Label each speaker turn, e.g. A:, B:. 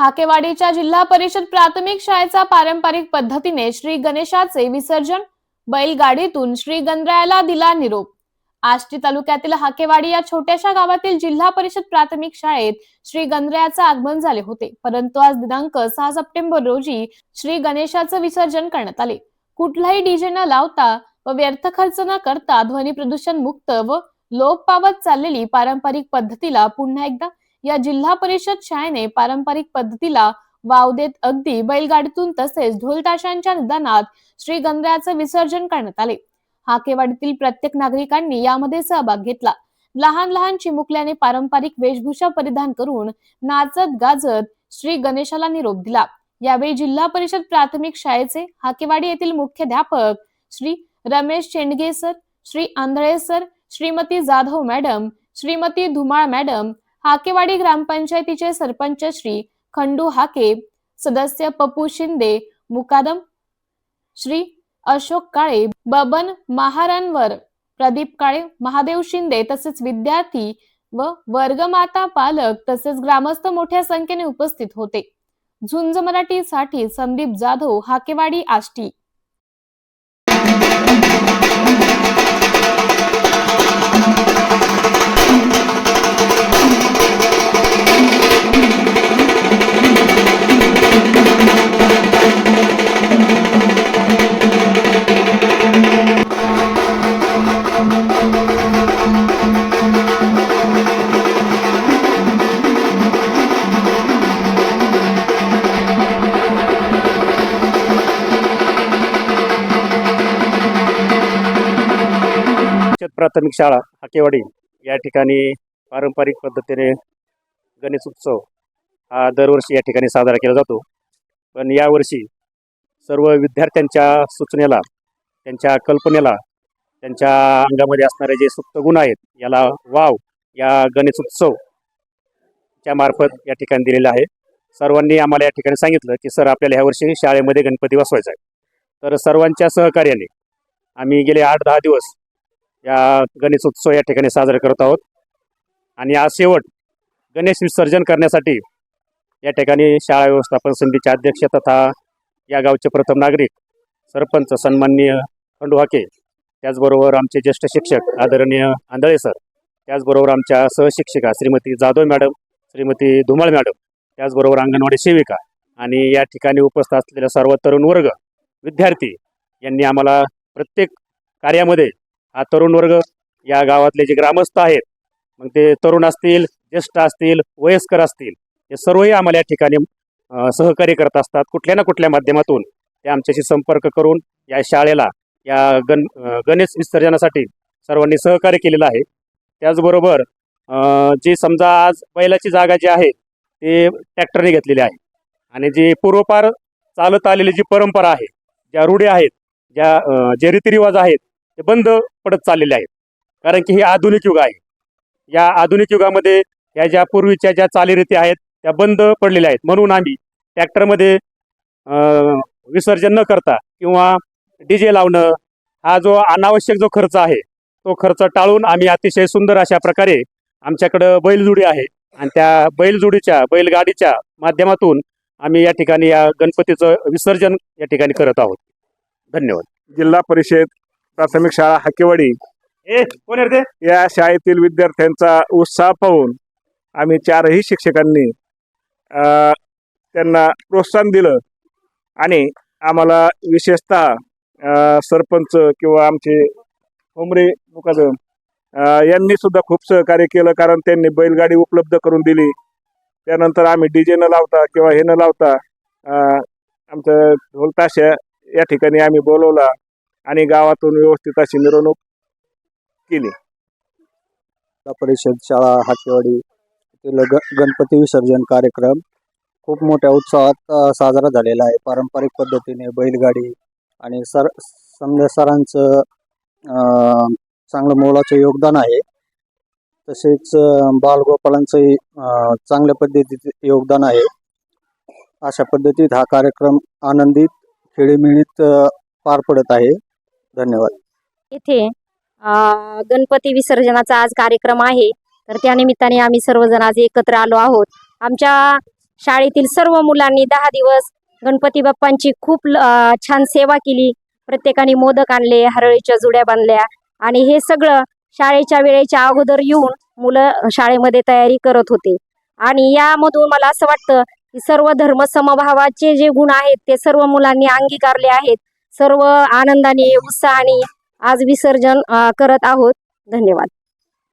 A: हाकेवाडीच्या जिल्हा परिषद प्राथमिक शाळेचा पारंपरिक पद्धतीने श्री गणेशाचे विसर्जन बैलगाडीतून श्री गणरायाला दिला निरोप. आष्टी तालुक्यातील हाकेवाडी या छोट्याशा गावातील जिल्हा परिषद प्राथमिक शाळेत श्री गणरायाचे आगमन झाले होते. परंतु आज दिनांक सहा सप्टेंबर रोजी श्री गणेशाचं विसर्जन करण्यात आले. कुठलाही डीजे न लावता व व्यर्थ खर्च न करता ध्वनी प्रदूषण मुक्त व लोप पावत चाललेली पारंपरिक पद्धतीला पुन्हा एकदा या जिल्हा परिषद शाळेने पारंपरिक पद्धतीला वाव देत अगदी बैलगाडीतून तसेच ढोलताशांच्या निदानात श्री विसर्जन करण्यात आले. हाकेवाडीतील प्रत्येक नागरिकांनी यामध्ये सहभाग घेतला. लहान लहान चिमुकल्याने पारंपरिक वेशभूषा परिधान करून नाचत गाजत श्री गणेशाला निरोप दिला. यावेळी जिल्हा परिषद प्राथमिक शाळेचे हाकेवाडी येथील मुख्याध्यापक Shri Ramesh Chendage sir Shri Andhale sir Shrimati Jadhav madam Shrimati Dhumal madam Hakewadi ग्रामपंचायतीचे सरपंच श्री खंडू हाके सदस्य पप्पू शिंदे मुकादम श्री अशोक काळे बबन महारांवर प्रदीप काळे महादेव शिंदे तसेच विद्यार्थी व वर्गमाता पालक तसेच ग्रामस्थ मोठ्या संख्येने उपस्थित होते. झुंज मराठीसाठी संदीप जाधव हाकेवाडी आष्टी.
B: प्राथमिक शाळा हाकेवाडी या ठिकाणी पारंपरिक पद्धतीने गणेश उत्सव हा दरवर्षी या ठिकाणी साजरा केला जातो. पण यावर्षी सर्व विद्यार्थ्यांच्या सूचनेला त्यांच्या कल्पनेला त्यांच्या अंगामध्ये असणारे जे सुप्त गुण आहेत याला वाव या गणेश उत्सवच्या मार्फत या ठिकाणी दिलेलं आहे. सर्वांनी आम्हाला या ठिकाणी सांगितलं की सर आपल्याला ह्या वर्षी शाळेमध्ये गणपती बसवायचा आहे. तर सर्वांच्या सहकार्याने आम्ही गेले आठ दहा दिवस या गणेश उत्सव या ठिकाणी साजरा करत आहोत. आणि आज शेवट गणेश विसर्जन करण्यासाठी या ठिकाणी शाळा व्यवस्थापन समितीचे अध्यक्ष तथा या गावचे प्रथम नागरिक सरपंच सन्माननीय खंडुहाके त्याचबरोबर आमचे ज्येष्ठ शिक्षक आदरणीय आंधळे सर त्याचबरोबर आमच्या सहशिक्षिका श्रीमती जाधव मॅडम श्रीमती धुमाळ मॅडम त्याचबरोबर अंगणवाडी सेविका आणि या ठिकाणी उपस्थित असलेला सर्व तरुण वर्ग विद्यार्थी यांनी आम्हाला प्रत्येक कार्यामध्ये हा तरुण वर्ग या गावातले जे ग्रामस्थ आहेत मग ते तरुण असतील ज्येष्ठ असतील वयस्कर असतील हे सर्वही आम्हाला या ठिकाणी सहकार्य करत असतात. कुठल्या ना कुठल्या माध्यमातून ते आमच्याशी संपर्क करून या शाळेला या गण गणेश विसर्जनासाठी सर्वांनी सहकार्य केलेलं आहे. त्याचबरोबर जी समजा आज बैलाची जागा जी आहे ते ट्रॅक्टरने घेतलेली आहे. आणि जी पूर्वपार चालत आलेली जी परंपरा आहे ज्या रूढी आहेत ज्या जे रीतिरिवाज आहेत ते बंद पडत चाललेले आहेत. कारण की हे आधुनिक युग आहे. या आधुनिक युगामध्ये या ज्या पूर्वीच्या ज्या चालीरीती आहेत त्या बंद पडलेल्या आहेत. म्हणून आम्ही ट्रॅक्टरमध्ये विसर्जन न करता किंवा डी जे लावणं हा जो अनावश्यक जो खर्च आहे तो खर्च टाळून आम्ही अतिशय सुंदर अशा प्रकारे आमच्याकडं बैलजोडी आहे. आणि त्या बैलजोडीच्या बैलगाडीच्या माध्यमातून आम्ही या ठिकाणी या गणपतीचं विसर्जन या ठिकाणी करत आहोत. धन्यवाद.
C: जिल्हा परिषद प्राथमिक शाळा हाकेवाडी.
B: ए कोण आहे रे ते?
C: या शाळेतील विद्यार्थ्यांचा उत्साह पाहून आम्ही चारही शिक्षकांनी अ, त्यांना प्रोत्साहन दिलं. आणि आम्हाला विशेषतः अ, सरपंच किंवा आमचे होमरे मुकादम अ, यांनी सुद्धा खूप सहकार्य केलं कारण त्यांनी बैलगाडी उपलब्ध करून दिली. त्यानंतर आम्ही डीजे न लावता किंवा हे न लावता अ, आमचं ढोलताशा या ठिकाणी आम्ही बोलवला. आणि गावातून व्यवस्थित अशी मिरवणूक केली.
D: जिल्हा परिषद शाळा हाकेवाडी येथील ग गणपती विसर्जन कार्यक्रम खूप मोठ्या उत्साहात अ, साजरा झालेला आहे. पारंपरिक पद्धतीने बैलगाडी आणि सर समजा सरांचं अ, चांगलं मोलाचं योगदान आहे. तसेच अ, बालगोपालांचंही अ, चांगल्या पद्धतीचे योगदान आहे. अशा पद्धतीत हा कार्यक्रम आनंदित खेळीमेळीत अ, पार पडत आहे. धन्यवाद.
E: इथे गणपती विसर्जनाचा आज कार्यक्रम आहे. तर त्यानिमित्ताने आम्ही सर्वजण आज एकत्र आलो आहोत. आमच्या शाळेतील सर्व मुलांनी दहा दिवस गणपती बाप्पांची खूप छान सेवा केली. प्रत्येकाने मोदक आणले हरळीच्या जुड्या बांधल्या आणि हे सगळं शाळेच्या वेळेच्या अगोदर येऊन मुलं शाळेमध्ये तयारी करत होते. आणि यामधून मला असं वाटतं की सर्व धर्म समभावाचे जे गुण आहेत ते सर्व मुलांनी अंगीकारले आहेत. सर्व आनंदाने उत्साहाने आज विसर्जन करत आहोत. धन्यवाद.